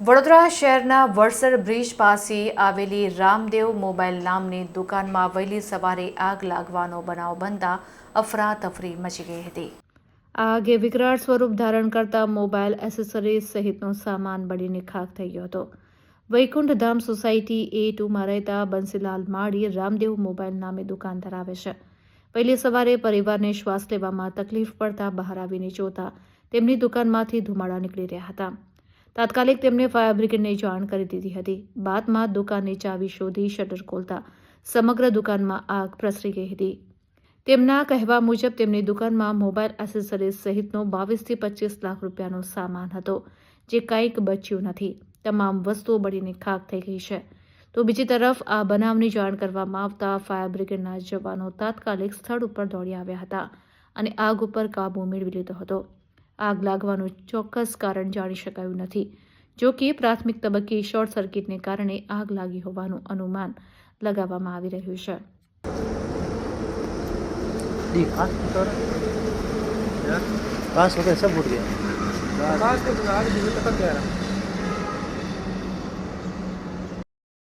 વડોદરા શહેરના વડસર બ્રિજ પાસે આવેલી રામદેવ મોબાઈલ નામની દુકાનમાં વહેલી સવારે આગ લાગવાનો બનાવ બનતા અફરાતફરી મચી ગઈ હતી. આગે વિકરાળ સ્વરૂપ ધારણ કરતા મોબાઈલ એસેસરીઝ સહિતનો સામાન બળીને ખાખ થઈ ગયો હતો. વૈકુંઠ ધામ સોસાયટી એ ટુમાં રહેતા બંસીલાલ માળી રામદેવ મોબાઈલ નામે દુકાન ધરાવે છે. પહેલી સવારે પરિવારને શ્વાસ લેવામાં તકલીફ પડતા બહાર આવીને જોતા તેમની દુકાનમાંથી ધુમાડા નીકળી રહ્યા હતા. તાત્કાલિક તેમને ફાયર બ્રિગેડને જાણ કરી દીધી હતી. બાદમાં દુકાનની ચાવી શોધી શટર ખોલતા સમગ્ર દુકાનમાં આગ પ્રસરી ગઈ હતી. તેમના કહેવા મુજબ તેમની દુકાનમાં મોબાઈલ એસેસરીઝ સહિતનો બાવીસથી પચીસ લાખ રૂપિયાનો સામાન હતો, જે કંઈક બચ્યું નથી. તમામ વસ્તુઓ બળીને ખાક થઈ ગઈ છે. તો બીજી તરફ આ બનાવની જાણ કરવામાં આવતા ફાયર બ્રિગેડના જવાનો તાત્કાલિક સ્થળ ઉપર દોડી આવ્યા હતા અને આગ ઉપર કાબૂ મેળવી લીધો હતો. આગ લાગવાનું ચોક્કસ કારણ જાણી શકાયું નથી જો કે પ્રાથમિક તબક્કે શોર્ટ સર્કિટને કારણે આગ લાગી હોવાનું અનુમાન લગાવવામાં આવી રહ્યું છે दी खास तो कांच हो गए सब उठ गया आकाश के आगे धीरे तक गया